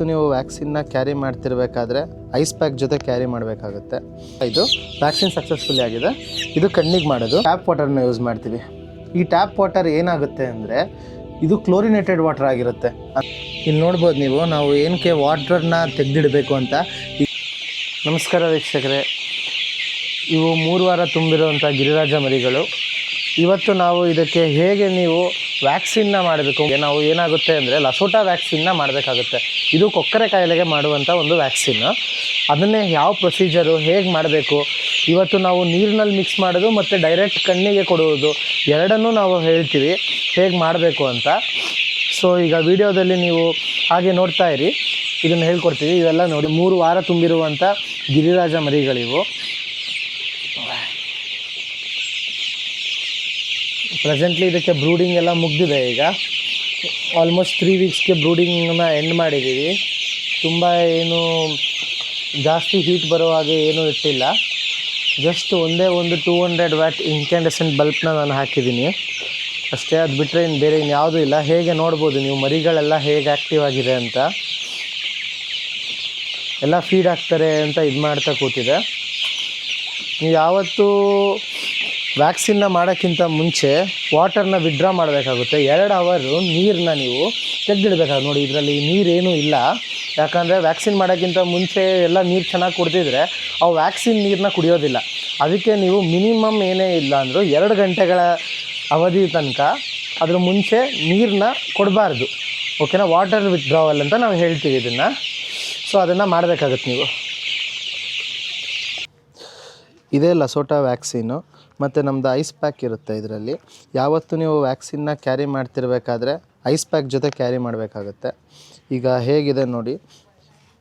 ಯಾವತ್ತು ನೀವು ವ್ಯಾಕ್ಸಿನ್ನ ಕ್ಯಾರಿ ಮಾಡ್ತಿರ್ಬೇಕಾದ್ರೆ ಐಸ್ ಪ್ಯಾಕ್ ಜೊತೆ ಕ್ಯಾರಿ ಮಾಡಬೇಕಾಗುತ್ತೆ. ಇದು ವ್ಯಾಕ್ಸಿನ್ ಸಕ್ಸಸ್ಫುಲಿ ಆಗಿದೆ. ಇದು ಕಣ್ಣಿಗೆ ಮಾಡೋದು. ಟ್ಯಾಪ್ ವಾಟರ್ನ ಯೂಸ್ ಮಾಡ್ತೀವಿ. ಈ ಟ್ಯಾಪ್ ವಾಟರ್ ಏನಾಗುತ್ತೆ ಅಂದರೆ ಇದು ಕ್ಲೋರಿನೇಟೆಡ್ ವಾಟರ್ ಆಗಿರುತ್ತೆ. ಇಲ್ಲಿ ನೋಡ್ಬೋದು ನೀವು, ನಾವು ಏನಕ್ಕೆ ವಾಟ್ರನ್ನ ತೆಗೆದಿಡಬೇಕು ಅಂತ. ನಮಸ್ಕಾರ ವೀಕ್ಷಕರೇ. ಇವು ಮೂರು ವಾರ ತುಂಬಿರುವಂಥ ಗಿರಿರಾಜ ಮರಿಗಳು. ಇವತ್ತು ನಾವು ಇದಕ್ಕೆ ಹೇಗೆ ನೀವು ವ್ಯಾಕ್ಸಿನ್ನ ಮಾಡಬೇಕು? ನಾವು ಏನಾಗುತ್ತೆ ಅಂದರೆ ಲಸೋಟಾ ವ್ಯಾಕ್ಸಿನ್ನ ಮಾಡಬೇಕಾಗುತ್ತೆ. ಇದು ಕೊಕ್ಕರೆ ಕಾಯಿಲೆಗೆ ಮಾಡುವಂಥ ಒಂದು ವ್ಯಾಕ್ಸಿನ್. ಅದನ್ನೇ ಯಾವ ಪ್ರೊಸೀಜರು ಹೇಗೆ ಮಾಡಬೇಕು? ಇವತ್ತು ನಾವು ನೀರಿನಲ್ಲಿ ಮಿಕ್ಸ್ ಮಾಡೋದು ಮತ್ತು ಡೈರೆಕ್ಟ್ ಕಣ್ಣಿಗೆ ಕೊಡುವುದು. ಎರಡನ್ನೂ ನಾವು ಹೇಳ್ತೀವಿ, ಹೇಗೆ ಮಾಡಬೇಕು ಅಂತ. ಸೊ ಈಗ ವಿಡಿಯೋದಲ್ಲಿ ನೀವು ಹಾಗೆ ನೋಡ್ತಾ ಇರಿ. ಇದನ್ನು ಹೇಳ್ಕೊಡ್ತೀವಿ. ಇವೆಲ್ಲ ನೋಡಿ, ಮೂರು ವಾರ ತುಂಬಿರುವಂಥ ಗಿರಿರಾಜ ಮರಿಗಳಿವು. ಪ್ರೆಸೆಂಟ್ಲಿ ಇದಕ್ಕೆ ಬ್ರೂಡಿಂಗ್ ಎಲ್ಲ ಮುಗ್ದಿದೆ ಈಗ. ಆಲ್ಮೋಸ್ಟ್ ತ್ರೀ ವೀಕ್ಸ್ಗೆ ಬ್ರೂಡಿಂಗನ್ನ ಎಂಡ್ ಮಾಡಿದ್ದೀವಿ. ತುಂಬ ಏನು ಜಾಸ್ತಿ ಹೀಟ್ ಬರೋ ಹಾಗೆ ಏನೂ ಇಟ್ಟಿಲ್ಲ. ಜಸ್ಟ್ ಒಂದೇ ಒಂದು ಟೂ ಹಂಡ್ರೆಡ್ ವ್ಯಾಟ್ ಇನ್ಕ್ಯಾಂಡೆಸೆಂಟ್ ಬಲ್ಬ್ನ ನಾನು ಹಾಕಿದ್ದೀನಿ. ಅಷ್ಟೇ, ಅದು ಬಿಟ್ಟರೆ ಇನ್ನು ಬೇರೆ ಇನ್ಯಾವುದೂ ಇಲ್ಲ. ಹೇಗೆ ನೋಡ್ಬೋದು ನೀವು? ಮರಿಗಳೆಲ್ಲ ಹೇಗೆ ಆ್ಯಕ್ಟಿವ್ ಆಗಿದೆ ಅಂತ. ಎಲ್ಲ ಫೀಡ್ ಹಾಕ್ತಾರೆ ಅಂತ ಇದು ಮಾಡ್ತಾ ಕೂತಿದೆ. ನೀವು ಯಾವತ್ತೂ ವ್ಯಾಕ್ಸಿನ್ನ ಮಾಡೋಕ್ಕಿಂತ ಮುಂಚೆ ವಾಟರ್ನ ವಿಡ್ರಾ ಮಾಡಬೇಕಾಗುತ್ತೆ. ಎರಡು ಅವರು ನೀರನ್ನ ನೀವು ತೆಗೆದಿಡಬೇಕಾಗುತ್ತೆ. ನೋಡಿ, ಇದರಲ್ಲಿ ನೀರೇನೂ ಇಲ್ಲ. ಯಾಕಂದರೆ ವ್ಯಾಕ್ಸಿನ್ ಮಾಡೋಕ್ಕಿಂತ ಮುಂಚೆ ಎಲ್ಲ ನೀರು ಚೆನ್ನಾಗಿ ಕುಡ್ದಿದ್ರೆ ಅವು ವ್ಯಾಕ್ಸಿನ್ ನೀರನ್ನ ಕುಡಿಯೋದಿಲ್ಲ. ಅದಕ್ಕೆ ನೀವು ಮಿನಿಮಮ್ ಏನೇ ಇಲ್ಲ ಅಂದರೂ ಎರಡು ಗಂಟೆಗಳ ಅವಧಿ ತನಕ ಅದ್ರ ಮುಂಚೆ ನೀರನ್ನ ಕೊಡಬಾರ್ದು. ಓಕೆನಾ ವಾಟರ್ ವಿತ್ಡ್ರಾವಲ್ ಅಂತ ನಾವು ಹೇಳ್ತೀವಿ ಇದನ್ನು. ಸೊ ಅದನ್ನು ಮಾಡಬೇಕಾಗತ್ತೆ ನೀವು. ಇದೇ ಲಸೋಟಾ ವ್ಯಾಕ್ಸಿನು ಮತ್ತು ನಮ್ಮದು ಐಸ್ ಪ್ಯಾಕ್ ಇರುತ್ತೆ ಇದರಲ್ಲಿ. ಯಾವತ್ತು ನೀವು ವ್ಯಾಕ್ಸಿನ್ನ ಕ್ಯಾರಿ ಮಾಡ್ತಿರಬೇಕಾದ್ರೆ ಐಸ್ ಪ್ಯಾಕ್ ಜೊತೆ ಕ್ಯಾರಿ ಮಾಡಬೇಕಾಗುತ್ತೆ. ಈಗ ಹೇಗಿದೆ ನೋಡಿ,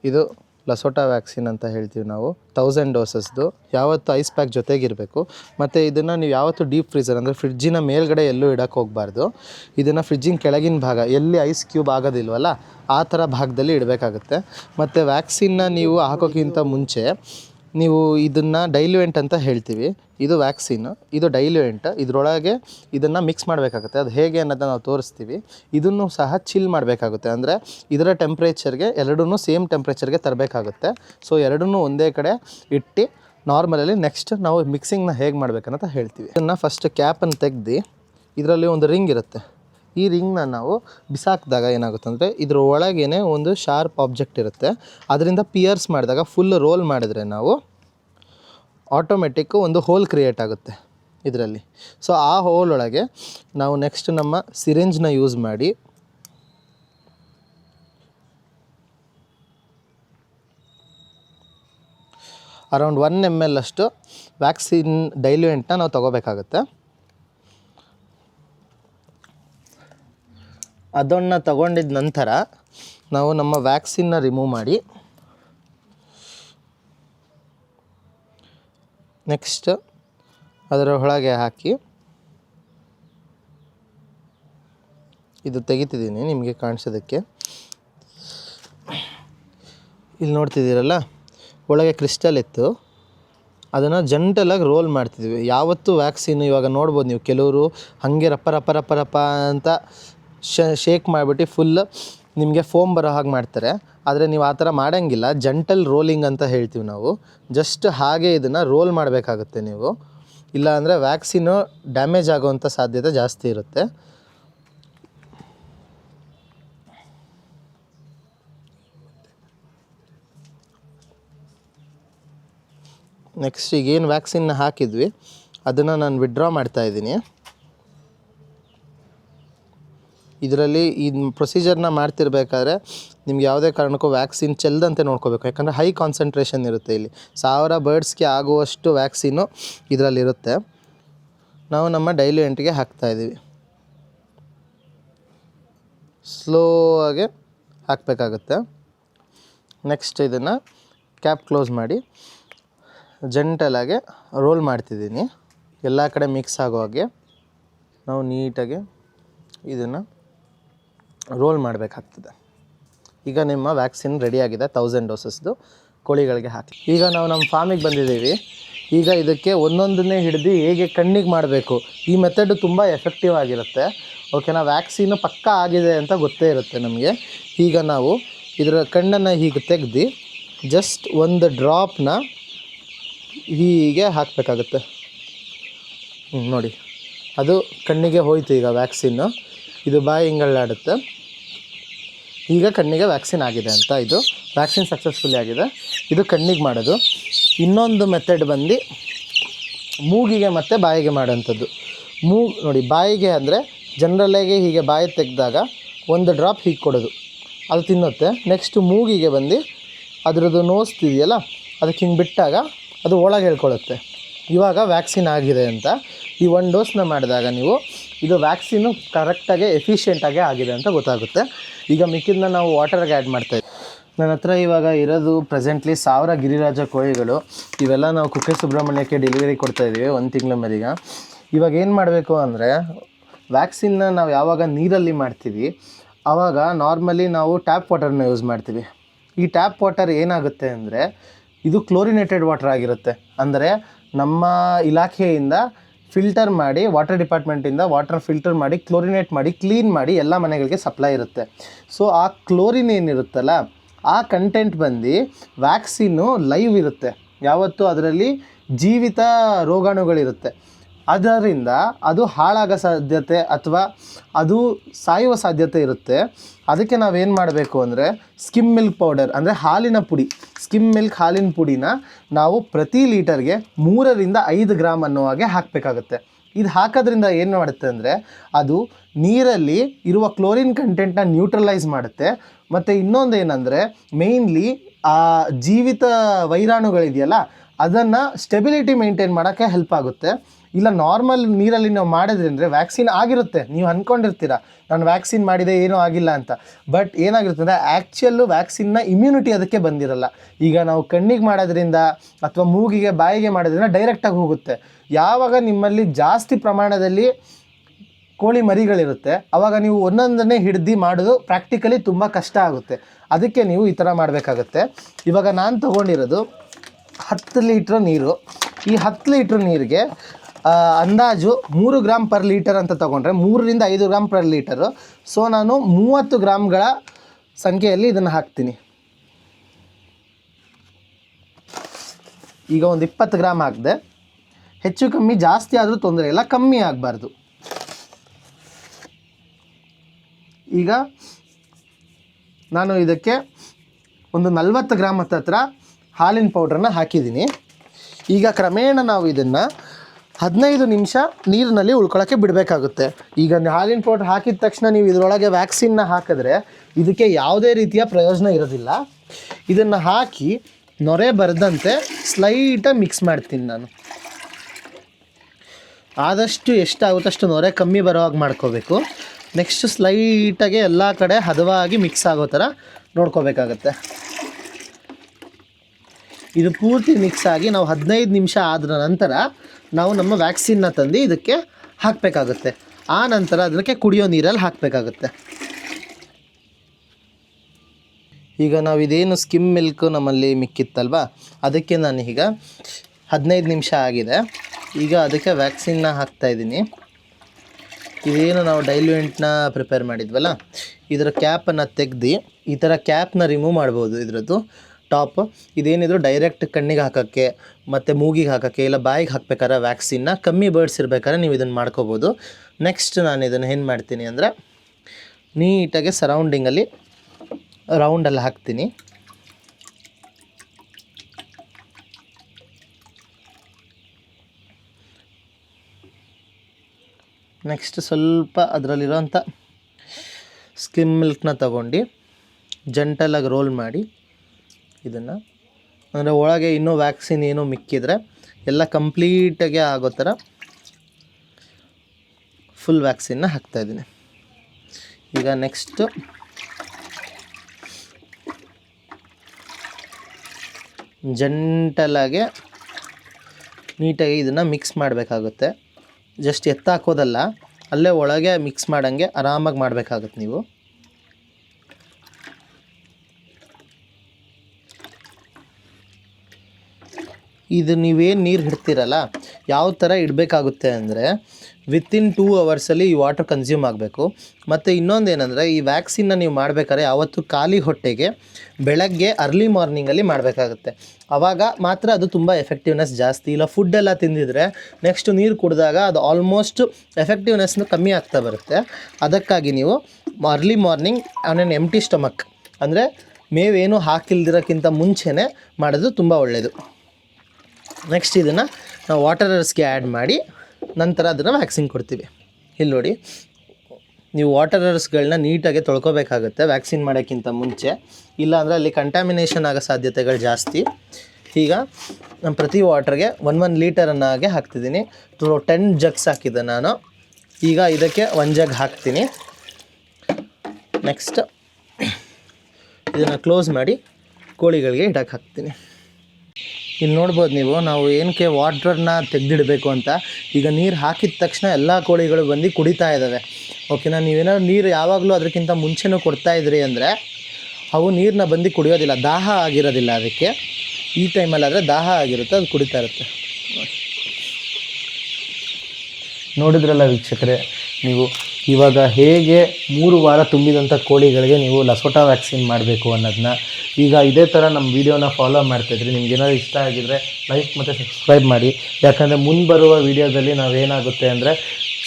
ಇದು ಲಸೋಟಾ ವ್ಯಾಕ್ಸಿನ್ ಅಂತ ಹೇಳ್ತೀವಿ ನಾವು ತೌಸಂಡ್ ಡೋಸಸ್ದು ಯಾವತ್ತು ಐಸ್ ಪ್ಯಾಕ್ ಜೊತೆಗಿರಬೇಕು ಮತ್ತು ಇದನ್ನು ನೀವು ಯಾವತ್ತು ಡೀಪ್ ಫ್ರೀಸರ್ ಅಂದರೆ ಫ್ರಿಡ್ಜಿನ ಮೇಲ್ಗಡೆ ಎಲ್ಲೂ ಇಡೋಕ್ಕೆ ಹೋಗಬಾರ್ದು. ಇದನ್ನು ಫ್ರಿಡ್ಜಿನ ಕೆಳಗಿನ ಭಾಗ, ಎಲ್ಲಿ ಐಸ್ ಕ್ಯೂಬ್ ಆಗೋದಿಲ್ವಲ್ಲ, ಆ ಥರ ಭಾಗದಲ್ಲಿ ಇಡಬೇಕಾಗುತ್ತೆ. ಮತ್ತು ವ್ಯಾಕ್ಸಿನ್ನ ನೀವು ಹಾಕೋಕ್ಕಿಂತ ಮುಂಚೆ ನೀವು ಇದನ್ನು ಡೈಲ್ಯೂಯೆಂಟ್ ಅಂತ ಹೇಳ್ತೀವಿ. ಇದು ವ್ಯಾಕ್ಸಿನ್ ಇದು ಡೈಲ್ಯೂಯೆಂಟ್ ಇದರೊಳಗೆ ಇದನ್ನು ಮಿಕ್ಸ್ ಮಾಡಬೇಕಾಗುತ್ತೆ. ಅದು ಹೇಗೆ ಅನ್ನೋದನ್ನ ನಾವು ತೋರಿಸ್ತೀವಿ. ಇದನ್ನು ಸಹ ಚಿಲ್ ಮಾಡಬೇಕಾಗುತ್ತೆ. ಅಂದರೆ ಇದರ ಟೆಂಪ್ರೇಚರ್ಗೆ ಎರಡೂ ಸೇಮ್ ಟೆಂಪ್ರೇಚರ್ಗೆ ತರಬೇಕಾಗುತ್ತೆ. ಸೊ ಎರಡನ್ನೂ ಒಂದೇ ಕಡೆ ಇಟ್ಟು ನಾರ್ಮಲಲ್ಲಿ ನೆಕ್ಸ್ಟ್ ನಾವು ಮಿಕ್ಸಿಂಗ್ನ ಹೇಗೆ ಮಾಡ್ಬೇಕನ್ನೋದು ಹೇಳ್ತೀವಿ. ಇದನ್ನು ಫಸ್ಟ್ ಕ್ಯಾಪನ್ನು ತೆಗ್ದು, ಇದರಲ್ಲಿ ಒಂದು ರಿಂಗ್ ಇರುತ್ತೆ. ಈ ರಿಂಗ್ನ ನಾವು ಬಿಸಾಕಿದಾಗ ಏನಾಗುತ್ತೆ ಅಂದರೆ ಇದ್ರ ಒಳಗೇನೆ ಒಂದು ಶಾರ್ಪ್ ಆಬ್ಜೆಕ್ಟ್ ಇರುತ್ತೆ. ಅದರಿಂದ ಪಿಯರ್ಸ್ ಮಾಡಿದಾಗ ಫುಲ್ ರೋಲ್ ಮಾಡಿದರೆ ನಾವು ಆಟೋಮೆಟಿಕ್ಕು ಒಂದು ಹೋಲ್ ಕ್ರಿಯೇಟ್ ಆಗುತ್ತೆ ಇದರಲ್ಲಿ. ಸೊ, ಆ ಹೋಲ್ ಒಳಗೆ ನಾವು ನೆಕ್ಸ್ಟ್ ನಮ್ಮ ಸಿರಿಂಜ್ನ ಯೂಸ್ ಮಾಡಿ. ಅರೌಂಡ್ ಒನ್ ಎಂ ಎಲ್ ಅಷ್ಟು ವ್ಯಾಕ್ಸಿನ್ ಡೈಲ್ಯೂಯೆಂಟ್ನ ನಾವು ತಗೋಬೇಕಾಗುತ್ತೆ. ಅದನ್ನು ತಗೊಂಡಿದ ನಂತರ ನಾವು ನಮ್ಮ ವ್ಯಾಕ್ಸಿನ್ನ ರಿಮೂವ್ ಮಾಡಿ. ನೆಕ್ಸ್ಟ್ ಅದರ ಒಳಗೆ ಹಾಕಿ. ಇದು ತೆಗಿತಿದ್ದೀನಿ ನಿಮಗೆ ಕಾಣಿಸೋದಕ್ಕೆ. ಇಲ್ಲಿ ನೋಡ್ತಿದ್ದೀರಲ್ಲ, ಒಳಗೆ ಕ್ರಿಸ್ಟಲ್ ಇತ್ತು. ಅದನ್ನು ಜಂಟಲಾಗಿ ರೋಲ್ ಮಾಡ್ತಿದ್ವಿ. ಯಾವತ್ತೂ ವ್ಯಾಕ್ಸಿನ್ ಇವಾಗ ನೋಡ್ಬೋದು ನೀವು. ಕೆಲವರು ಹಾಗೆ ರಪ್ಪ ರಪ್ಪ ರಪ್ಪ ರಪ್ಪ ಅಂತ ಶೇಕ್ ಮಾಡಿಬಿಟ್ಟು ಫುಲ್ ನಿಮಗೆ ಫೋಮ್ ಬರೋ ಹಾಗೆ ಮಾಡ್ತಾರೆ. ಆದರೆ ನೀವು ಆ ಥರ ಮಾಡೋಂಗಿಲ್ಲ. ಜಂಟಲ್ ರೋಲಿಂಗ್ ಅಂತ ಹೇಳ್ತೀವಿ ನಾವು. ಜಸ್ಟ್ ಹಾಗೆ ಇದನ್ನು ರೋಲ್ ಮಾಡಬೇಕಾಗುತ್ತೆ ನೀವು. ಇಲ್ಲಾಂದರೆ ವ್ಯಾಕ್ಸಿನು ಡ್ಯಾಮೇಜ್ ಆಗೋವಂಥ ಸಾಧ್ಯತೆ ಜಾಸ್ತಿ ಇರುತ್ತೆ. ನೆಕ್ಸ್ಟ್ ಈಗೇನು ವ್ಯಾಕ್ಸಿನ್ನ ಹಾಕಿದ್ವಿ, ಅದನ್ನು ನಾನು ವಿಡ್ರಾ ಮಾಡ್ತಾ ಇದರಲ್ಲಿ ಈ ಪ್ರೊಸೀಜರ್ನ ಮಾಡ್ತಿರ್ಬೇಕಾದ್ರೆ ನಿಮ್ಗೆ ಯಾವುದೇ ಕಾರಣಕ್ಕೂ ವ್ಯಾಕ್ಸಿನ್ ಚೆಲ್ಲದಂತೆ ನೋಡ್ಕೋಬೇಕು. ಯಾಕಂದರೆ ಹೈ ಕಾನ್ಸಂಟ್ರೇಷನ್ ಇರುತ್ತೆ ಇಲ್ಲಿ. ಸಾವಿರ ಬರ್ಡ್ಸ್ಗೆ ಆಗುವಷ್ಟು ವ್ಯಾಕ್ಸಿನು ಇದರಲ್ಲಿರುತ್ತೆ. ನಾವು ನಮ್ಮ ಡೈಲಿ ಎಂಟಿಗೆ ಹಾಕ್ತಾಯಿದ್ದೀವಿ ಸ್ಲೋ ಆಗಿ ಹಾಕಬೇಕಾಗುತ್ತೆ. ನೆಕ್ಸ್ಟ್ ಇದನ್ನು ಕ್ಯಾಪ್ ಕ್ಲೋಸ್ ಮಾಡಿ ಜಂಟಲಾಗೆ ರೋಲ್ ಮಾಡ್ತಿದ್ದೀನಿ. ಎಲ್ಲ ಕಡೆ ಮಿಕ್ಸ್ ಆಗೋ ಹಾಗೆ. ನಾವು ನೀಟಾಗಿ ಇದನ್ನು ರೋಲ್ ಮಾಡಬೇಕಾಗ್ತದೆ. ಈಗ ನಿಮ್ಮ ವ್ಯಾಕ್ಸಿನ್ ರೆಡಿಯಾಗಿದೆ ತೌಸಂಡ್ ಡೋಸಸ್ದು ಕೋಳಿಗಳಿಗೆ ಹಾಕಿ. ಈಗ ನಾವು ನಮ್ಮ ಫಾರ್ಮಿಗೆ ಬಂದಿದ್ದೀವಿ. ಈಗ ಇದಕ್ಕೆ ಒಂದೊಂದನ್ನೇ ಹಿಡಿದು ಹೇಗೆ ಕಣ್ಣಿಗೆ ಮಾಡಬೇಕು? ಈ ಮೆಥಡ್ ತುಂಬ ಎಫೆಕ್ಟಿವ್ ಆಗಿರುತ್ತೆ. ಓಕೆನಾ ವ್ಯಾಕ್ಸಿನ್ ಪಕ್ಕ ಆಗಿದೆ ಅಂತ ಗೊತ್ತೇ ಇರುತ್ತೆ ನಮಗೆ. ಈಗ ನಾವು ಇದರ ಕಣ್ಣನ್ನು ಹೀಗೆ ತೆಗ್ದು ಜಸ್ಟ್ ಒಂದು ಡ್ರಾಪ್ನ ಹೀಗೆ ಹಾಕಬೇಕಾಗುತ್ತೆ. ನೋಡಿ. ಅದು ಕಣ್ಣಿಗೆ ಹೋಯ್ತು ಈಗ ವ್ಯಾಕ್ಸಿನ್ನು ಇದು ಬಾಯಿ ಹಿಂಗಳ್ಳಾಡುತ್ತೆ ಈಗ ಕಣ್ಣಿಗೆ ವ್ಯಾಕ್ಸಿನ್ ಆಗಿದೆ ಅಂತ ಇದು. ವ್ಯಾಕ್ಸಿನ್ ಸಕ್ಸಸ್ಫುಲಿ ಆಗಿದೆ. ಇದು ಕಣ್ಣಿಗೆ ಮಾಡೋದು. ಇನ್ನೊಂದು ಮೆಥಡ್ ಬಂದು ಮೂಗಿಗೆ ಮತ್ತು ಬಾಯಿಗೆ ಮಾಡೋಂಥದ್ದು. ಮೂ, ನೋಡಿ, ಬಾಯಿಗೆ ಅಂದರೆ ಜನರಲ್ಲಾಗಿ ಹೀಗೆ ಬಾಯಿ ತೆಗೆದಾಗ ಒಂದು ಡ್ರಾಪ್ ಹೀಗೆ ಕೊಡೋದು. ಅದು ತಿನ್ನುತ್ತೆ. ನೆಕ್ಸ್ಟ್ ಮೂಗಿಗೆ ಬಂದು ಅದರದ್ದು ನೋಸ್ತಿದೆಯಲ್ಲ ಅದಕ್ಕೆ ಹಿಂಗೆ ಬಿಟ್ಟಾಗ ಅದು ಒಳಗೆ ಹೇಳ್ಕೊಳ್ಳುತ್ತೆ ಇವಾಗ ವ್ಯಾಕ್ಸಿನ್ ಆಗಿದೆ ಅಂತ ಈ ಒಂದು ಡೋಸ್ನ ಮಾಡಿದಾಗ ನೀವು ಇದು ವ್ಯಾಕ್ಸಿನು ಕರೆಕ್ಟಾಗಿ ಎಫಿಷಿಯೆಂಟಾಗೆ ಆಗಿದೆ ಅಂತ ಗೊತ್ತಾಗುತ್ತೆ. ಈಗ ಮಿಕ್ಕಿದ್ನ ನಾವು ವಾಟರ್ಗೆ ಆ್ಯಡ್ ಮಾಡ್ತಾಯಿದ್ವಿ ನನ್ನ ಹತ್ರ ಇವಾಗ ಇರೋದು ಪ್ರೆಸೆಂಟ್ಲಿ ಸಾವಿರ ಗಿರಿರಾಜ ಕೋಳಿಗಳು. ಇವೆಲ್ಲ ನಾವು ಕುಕ್ಕೆ ಸುಬ್ರಹ್ಮಣ್ಯಕ್ಕೆ ಡೆಲಿವರಿ ಕೊಡ್ತಾ ಇದ್ದೀವಿ ಒಂದು ತಿಂಗಳ ಮೇರೀಗ ಇವಾಗ ಏನು ಮಾಡಬೇಕು ಅಂದರೆ ವ್ಯಾಕ್ಸಿನ್ನ ನಾವು ಯಾವಾಗ ನೀರಲ್ಲಿ ಮಾಡ್ತೀವಿ ಆವಾಗ ನಾರ್ಮಲಿ ನಾವು ಟ್ಯಾಪ್ ವಾಟರ್ನ ಯೂಸ್ ಮಾಡ್ತೀವಿ. ಈ ಟ್ಯಾಪ್ ವಾಟರ್ ಏನಾಗುತ್ತೆ ಅಂದರೆ, ಇದು ಕ್ಲೋರಿನೇಟೆಡ್ ವಾಟರ್ ಆಗಿರುತ್ತೆ. ಅಂದರೆ ನಮ್ಮ ಇಲಾಖೆಯಿಂದ ಫಿಲ್ಟರ್ ಮಾಡಿ ವಾಟರ್ ಡಿಪಾರ್ಟ್ಮೆಂಟಿಂದ ವಾಟರ್ ಫಿಲ್ಟರ್ ಮಾಡಿ, ಕ್ಲೋರಿನೇಟ್ ಮಾಡಿ, ಕ್ಲೀನ್ ಮಾಡಿ ಎಲ್ಲ ಮನೆಗಳಿಗೆ ಸಪ್ಲೈ ಇರುತ್ತೆ. ಸೊ, ಆ ಕ್ಲೋರಿನ್ ಏನಿರುತ್ತಲ್ಲ, ಆ ಕಂಟೆಂಟ್ ಬಂದು ವ್ಯಾಕ್ಸಿನ್ನು ಲೈವ್ ಇರುತ್ತೆ. ಯಾವತ್ತೂ ಅದರಲ್ಲಿ ಜೀವಿತ ರೋಗಾಣುಗಳಿರುತ್ತೆ. ಅದರಿಂದ ಅದು ಹಾಳಾಗೋ ಸಾಧ್ಯತೆ ಅಥವಾ ಅದು ಸಾಯುವ ಸಾಧ್ಯತೆ ಇರುತ್ತೆ. ಅದಕ್ಕೆ ನಾವೇನು ಮಾಡಬೇಕು ಅಂದರೆ ಸ್ಕಿಮ್ ಮಿಲ್ಕ್ ಪೌಡರ್ ಅಂದರೆ ಹಾಲಿನ ಪುಡಿ. ಸ್ಕಿಮ್ ಮಿಲ್ಕ್ ಹಾಲಿನ ಪುಡಿನ ನಾವು ಪ್ರತಿ ಲೀಟರ್ಗೆ ಮೂರರಿಂದ ಐದು ಗ್ರಾಮ್ ಅನ್ನೋ ಹಾಗೆ ಹಾಕಬೇಕಾಗುತ್ತೆ. ಇದು ಹಾಕೋದ್ರಿಂದ ಏನು ಮಾಡುತ್ತೆ ಅಂದರೆ ಅದು ನೀರಲ್ಲಿ ಇರುವ ಕ್ಲೋರಿನ್ ಕಂಟೆಂಟ್ನ ನ್ಯೂಟ್ರಲೈಸ್ ಮಾಡುತ್ತೆ. ಮತ್ತು ಇನ್ನೊಂದು ಏನಂದರೆ ಮೇಯ್ನ್ಲಿ ಆ ಜೀವಿತ ವೈರಾಣುಗಳಿದೆಯಲ್ಲ, ಅದನ್ನು ಸ್ಟೆಬಿಲಿಟಿ ಮೇಂಟೈನ್ ಮಾಡೋಕ್ಕೆ ಹೆಲ್ಪ್ ಆಗುತ್ತೆ. ಇಲ್ಲ ನಾರ್ಮಲ್ ನೀರಲ್ಲಿ ನಾವು ಮಾಡಿದ್ರಿಂದ ವ್ಯಾಕ್ಸಿನ್ ಆಗಿರುತ್ತೆ. ನೀವು ಅಂದ್ಕೊಂಡಿರ್ತೀರ ನಾನು ವ್ಯಾಕ್ಸಿನ್ ಮಾಡಿದೆ, ಏನೂ ಆಗಿಲ್ಲ ಅಂತ. ಬಟ್ ಏನಾಗಿರುತ್ತೆ ಅಂದರೆ ಆ್ಯಕ್ಚುಯಲ್ಲು ವ್ಯಾಕ್ಸಿನ್ನ ಇಮ್ಯುನಿಟಿ ಅದಕ್ಕೆ ಬಂದಿರಲ್ಲ. ಈಗ ನಾವು ಕಣ್ಣಿಗೆ ಮಾಡೋದ್ರಿಂದ ಅಥವಾ ಮೂಗಿಗೆ ಬಾಯಿಗೆ ಮಾಡೋದ್ರಿಂದ ಡೈರೆಕ್ಟಾಗಿ ಹೋಗುತ್ತೆ. ಯಾವಾಗ ನಿಮ್ಮಲ್ಲಿ ಜಾಸ್ತಿ ಪ್ರಮಾಣದಲ್ಲಿ ಕೋಳಿ ಮರಿಗಳಿರುತ್ತೆ ಆವಾಗ ನೀವು ಒಂದೊಂದನ್ನೇ ಹಿಡ್ದು ಮಾಡೋದು ಪ್ರಾಕ್ಟಿಕಲಿ ತುಂಬ ಕಷ್ಟ ಆಗುತ್ತೆ. ಅದಕ್ಕೆ ನೀವು ಈ ಥರ ಮಾಡಬೇಕಾಗುತ್ತೆ. ಇವಾಗ ನಾನು ತೊಗೊಂಡಿರೋದು ಹತ್ತು ಲೀಟ್ರ್ ನೀರು. ಈ ಹತ್ತು ಲೀಟ್ರ್ ನೀರಿಗೆ ಅಂದಾಜು ಮೂರು ಗ್ರಾಮ್ ಪರ್ ಲೀಟರ್ ಅಂತ ತೊಗೊಂಡ್ರೆ ಮೂರರಿಂದ ಐದು ಗ್ರಾಮ್ ಪರ್ ಲೀಟರು. ಸೊ ನಾನು ಮೂವತ್ತು ಗ್ರಾಮ್ಗಳ ಸಂಖ್ಯೆಯಲ್ಲಿ ಇದನ್ನು ಹಾಕ್ತೀನಿ. ಈಗ ಒಂದು ಇಪ್ಪತ್ತು ಗ್ರಾಮ್ ಹಾಕಿದೆ ಹೆಚ್ಚು ಕಮ್ಮಿ ಜಾಸ್ತಿ ಆದರೂ ತೊಂದರೆ ಇಲ್ಲ, ಕಮ್ಮಿ ಆಗಬಾರ್ದು. ಈಗ ನಾನು ಇದಕ್ಕೆ ಒಂದು ನಲ್ವತ್ತು ಗ್ರಾಮ್ ಹತ್ತತ್ರ ಹಾಲಿನ ಪೌಡ್ರನ್ನ ಹಾಕಿದ್ದೀನಿ. ಈಗ ಕ್ರಮೇಣ ನಾವು ಇದನ್ನು ಹದಿನೈದು ನಿಮಿಷ ನೀರಿನಲ್ಲಿ ಉಳ್ಕೊಳ್ಳೋಕ್ಕೆ ಬಿಡಬೇಕಾಗುತ್ತೆ. ಈಗ ಹಾಲಿನ ಪೌಡ್ರ್ ಹಾಕಿದ ತಕ್ಷಣ ನೀವು ಇದರೊಳಗೆ ವ್ಯಾಕ್ಸಿನ್ನ ಹಾಕಿದ್ರೆ ಇದಕ್ಕೆ ಯಾವುದೇ ರೀತಿಯ ಪ್ರಯೋಜನ ಇರೋದಿಲ್ಲ. ಇದನ್ನು ಹಾಕಿ ನೊರೆ ಬರೆದಂತೆ ಸ್ಲೈಟಾಗಿ ಮಿಕ್ಸ್ ಮಾಡ್ತೀನಿ ನಾನು. ಆದಷ್ಟು ಎಷ್ಟಾಗುತ್ತೋ ಅಷ್ಟು ನೊರೆ ಕಮ್ಮಿ ಬರೋ ಹಾಗೆ ಮಾಡ್ಕೋಬೇಕು. ನೆಕ್ಸ್ಟ್ ಸ್ಲೈಟಾಗಿ ಎಲ್ಲ ಕಡೆ ಹದವಾಗಿ ಮಿಕ್ಸ್ ಆಗೋ ಥರ ನೋಡ್ಕೋಬೇಕಾಗತ್ತೆ. ಇದು ಪೂರ್ತಿ ಮಿಕ್ಸ್ ಆಗಿ ನಾವು ಹದಿನೈದು ನಿಮಿಷ ಆದ ನಂತರ ನಾವು ನಮ್ಮ ವ್ಯಾಕ್ಸಿನ್ನ ತಂದು ಇದಕ್ಕೆ ಹಾಕಬೇಕಾಗುತ್ತೆ. ಆ ನಂತರ ಅದಕ್ಕೆ ಕುಡಿಯೋ ನೀರಲ್ಲಿ ಹಾಕಬೇಕಾಗುತ್ತೆ. ಈಗ ನಾವು ಇದೇನು ಸ್ಕಿಮ್ ಮಿಲ್ಕ್ ನಮ್ಮಲ್ಲಿ ಮಿಕ್ಕಿತ್ತಲ್ವಾ? ಅದಕ್ಕೆ ನಾನು ಈಗ ಹದಿನೈದು ನಿಮಿಷ ಆಗಿದೆ. ಈಗ ಅದಕ್ಕೆ ವ್ಯಾಕ್ಸಿನ್ನ ಹಾಕ್ತಾಯಿದ್ದೀನಿ ಇದೇನು ನಾವು ಡೈಲ್ಯೂಯೆಂಟ್ನ ಪ್ರಿಪೇರ್ ಮಾಡಿದ್ವಲ್ಲ? ಇದರ ಕ್ಯಾಪನ್ನು ತೆಗ್ದು ಈ ಥರ ಕ್ಯಾಪ್ನ ರಿಮೂವ್ ಮಾಡ್ಬೋದು ಇದರದ್ದು. ಟಾಪ್, ಇದೇನಿದ್ರು ಡೈರೆಕ್ಟ್ ಕಣ್ಣಿಗೆ ಹಾಕೋಕ್ಕೆ ಮತ್ತು ಮೂಗಿಗೆ ಹಾಕೋಕ್ಕೆ ಇಲ್ಲ ಬಾಯಿಗೆ ಹಾಕ್ಬೇಕಾದ್ರೆ ವ್ಯಾಕ್ಸಿನ್ನ ಕಮ್ಮಿ ಬರ್ಡ್ಸ್ ಇರ್ಬೇಕಾದ್ರೆ ನೀವು ಇದನ್ನು ಮಾಡ್ಕೋಬೋದು. ನೆಕ್ಸ್ಟ್ ನಾನು ಇದನ್ನು ಏನು ಮಾಡ್ತೀನಿ ಅಂದರೆ ನೀಟಾಗಿ ಸರೌಂಡಿಂಗಲ್ಲಿ ರೌಂಡಲ್ಲಿ ಹಾಕ್ತೀನಿ. ನೆಕ್ಸ್ಟ್ ಸ್ವಲ್ಪ ಅದರಲ್ಲಿರೋಂಥ ಸ್ಕಿಮ್ ಮಿಲ್ಕ್ನ ತಗೊಂಡು ಜಂಟಲಾಗಿ ರೋಲ್ ಮಾಡಿ. ಇದನ್ನು. ಅಂದರೆ ಒಳಗೆ ಇನ್ನೂ ವ್ಯಾಕ್ಸಿನ್ ಏನು ಮಿಕ್ಕಿದ್ರೆ ಎಲ್ಲ ಕಂಪ್ಲೀಟಾಗಿ ಆಗೋ ಥರ ಫುಲ್ ವ್ಯಾಕ್ಸಿನ್ನ ಹಾಕ್ತಾಯಿದ್ದೀನಿ ಈಗ ನೆಕ್ಸ್ಟು ಜಂಟಲಾಗೆ ನೀಟಾಗಿ ಇದನ್ನು ಮಿಕ್ಸ್ ಮಾಡಬೇಕಾಗುತ್ತೆ. ಜಸ್ಟ್ ಎತ್ತಾಕೋದಲ್ಲ, ಅಲ್ಲೇ ಒಳಗೆ ಮಿಕ್ಸ್ ಮಾಡೋಂಗೆ ಆರಾಮಾಗಿ ಮಾಡಬೇಕಾಗುತ್ತೆ ನೀವು. ಇದು ನೀವೇನು ನೀರು ಹಿಡ್ತೀರಲ್ಲ? ಯಾವ ಥರ ಇಡಬೇಕಾಗುತ್ತೆ ಅಂದರೆ ವಿತಿನ್ ಟೂ ಅವರ್ಸಲ್ಲಿ ಈ ವಾಟರ್ ಕನ್ಸ್ಯೂಮ್ ಆಗಬೇಕು. ಮತ್ತು ಇನ್ನೊಂದು ಏನಂದರೆ ಈ ವ್ಯಾಕ್ಸಿನ್ನ ನೀವು ಮಾಡಬೇಕಾದ್ರೆ ಯಾವತ್ತು ಖಾಲಿ ಹೊಟ್ಟೆಗೆ ಬೆಳಗ್ಗೆ ಅರ್ಲಿ ಮಾರ್ನಿಂಗಲ್ಲಿ ಮಾಡಬೇಕಾಗುತ್ತೆ. ಆವಾಗ ಮಾತ್ರ ಅದು ತುಂಬ ಎಫೆಕ್ಟಿವ್ನೆಸ್ ಜಾಸ್ತಿ. ಇಲ್ಲ ಫುಡ್ಡೆಲ್ಲ ತಿಂದಿದ್ರೆ ನೆಕ್ಸ್ಟ್ ನೀರು ಕುಡಿದಾಗ ಅದು ಆಲ್ಮೋಸ್ಟ್ ಎಫೆಕ್ಟಿವ್ನೆಸ್ನು ಕಮ್ಮಿ ಆಗ್ತಾ ಬರುತ್ತೆ. ಅದಕ್ಕಾಗಿ ನೀವು early morning on an empty stomach ಅಂದರೆ ಮೇವೇನು ಹಾಕಿಲ್ದಿರೋಕ್ಕಿಂತ ಮುಂಚೆನೇ ಮಾಡೋದು ತುಂಬ ಒಳ್ಳೆಯದು ನೆಕ್ಸ್ಟ್ ಇದನ್ನು ನಾವು ವಾಟರರ್ಸ್ಗೆ ಆ್ಯಡ್ ಮಾಡಿ, ನಂತರ ಅದನ್ನು ವ್ಯಾಕ್ಸಿನ್ ಕೊಡ್ತೀವಿ. ಇಲ್ಲಿ ನೋಡಿ, ನೀವು ವಾಟರರ್ಸ್ಗಳನ್ನ ನೀಟಾಗಿ ತೊಳ್ಕೊಬೇಕಾಗುತ್ತೆ ವ್ಯಾಕ್ಸಿನ್ ಮಾಡೋಕ್ಕಿಂತ ಮುಂಚೆ. ಇಲ್ಲಾಂದರೆ ಅಲ್ಲಿ ಕಂಟ್ಯಾಮಿನೇಷನ್ ಆಗೋ ಸಾಧ್ಯತೆಗಳು ಜಾಸ್ತಿ. ಈಗ ನಾನು ಪ್ರತಿ ವಾಟ್ರಿಗೆ ಒನ್ ಒನ್ ಲೀಟರನ್ನಾಗೆ ಹಾಕ್ತಿದ್ದೀನಿ. ಟೆನ್ ಜಗ್ಸ್ ಹಾಕಿದ್ದೆ ನಾನು. ಈಗ ಇದಕ್ಕೆ ಒಂದು ಜಗ್ ಹಾಕ್ತೀನಿ. ನೆಕ್ಸ್ಟ್ ಇದನ್ನು ಕ್ಲೋಸ್ ಮಾಡಿ ಕೋಳಿಗಳಿಗೆ ಇಡಕ್ಕೆ ಹಾಕ್ತೀನಿ. ಇಲ್ಲಿ ನೋಡ್ಬೋದು ನೀವು, ನಾವು ಏನಕ್ಕೆ ವಾಟ್ರನ್ನ ತೆಗೆದಿಡಬೇಕು ಅಂತ. ಈಗ ನೀರು ಹಾಕಿದ ತಕ್ಷಣ ಎಲ್ಲ ಕೋಳಿಗಳು ಬಂದು ಕುಡಿತಾ ಇದ್ದಾವೆ ಓಕೆನಾ ನೀವೇನಾದ್ರು ನೀರು ಯಾವಾಗಲೂ ಅದಕ್ಕಿಂತ ಮುಂಚೆನೂ ಕೊಡ್ತಾ ಇದ್ರಿ ಅಂದರೆ, ಅವು ನೀರನ್ನ ಬಂದು ಕುಡಿಯೋದಿಲ್ಲ, ದಾಹ ಆಗಿರೋದಿಲ್ಲ ಅದಕ್ಕೆ. ಈ ಟೈಮಲ್ಲಿ ಆದರೆ ದಾಹ ಆಗಿರುತ್ತೆ, ಅದು ಕುಡಿತಾ ಇರುತ್ತೆ. ನೋಡಿದ್ರಲ್ಲ ವೀಕ್ಷಕರೇ, ನೀವು ಇವಾಗ ಹೇಗೆ ಮೂರು ವಾರ ತುಂಬಿದಂಥ ಕೋಳಿಗಳಿಗೆ ನೀವು ಲಸೋಟಾ ವ್ಯಾಕ್ಸಿನ್ ಮಾಡಬೇಕು ಅನ್ನೋದನ್ನ ಈಗ ಇದೇ ಥರ ನಮ್ಮ ವೀಡಿಯೋನ ಫಾಲೋ ಮಾಡ್ತಾಯಿದ್ರಿ ನಿಮ್ಗೆ ಏನಾದ್ರು ಇಷ್ಟ ಆಗಿದ್ರೆ ಲೈಕ್ ಮತ್ತು ಸಬ್ಸ್ಕ್ರೈಬ್ ಮಾಡಿ. ಯಾಕಂದರೆ ಮುಂಬರುವ ವೀಡಿಯೋದಲ್ಲಿ ನಾವೇನಾಗುತ್ತೆ ಅಂದರೆ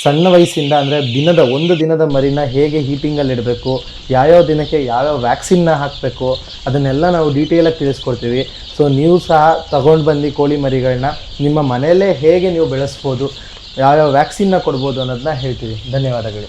ಸಣ್ಣ ವಯಸ್ಸಿಂದ ಅಂದರೆ ದಿನದ ಒಂದು ದಿನದ ಮರಿನ ಹೇಗೆ ಹೀಟಿಂಗಲ್ಲಿ ಇಡಬೇಕು, ಯಾವ್ಯಾವ ದಿನಕ್ಕೆ ಯಾವ್ಯಾವ ವ್ಯಾಕ್ಸಿನ್ನ ಹಾಕಬೇಕು, ಅದನ್ನೆಲ್ಲ ನಾವು ಡೀಟೇಲಾಗಿ ತಿಳಿಸ್ಕೊಡ್ತೀವಿ. ಸೊ ನೀವು ಸಹ ತಗೊಂಡು ಬಂದು ಕೋಳಿ ಮರಿಗಳನ್ನ ನಿಮ್ಮ ಮನೆಯಲ್ಲೇ ಹೇಗೆ ನೀವು ಬೆಳೆಸ್ಬೋದು, ಯಾವ್ಯಾವ ವ್ಯಾಕ್ಸಿನ್ನ ಕೊಡ್ಬೋದು ಅನ್ನೋದನ್ನ ಹೇಳ್ತೀವಿ. ಧನ್ಯವಾದಗಳು.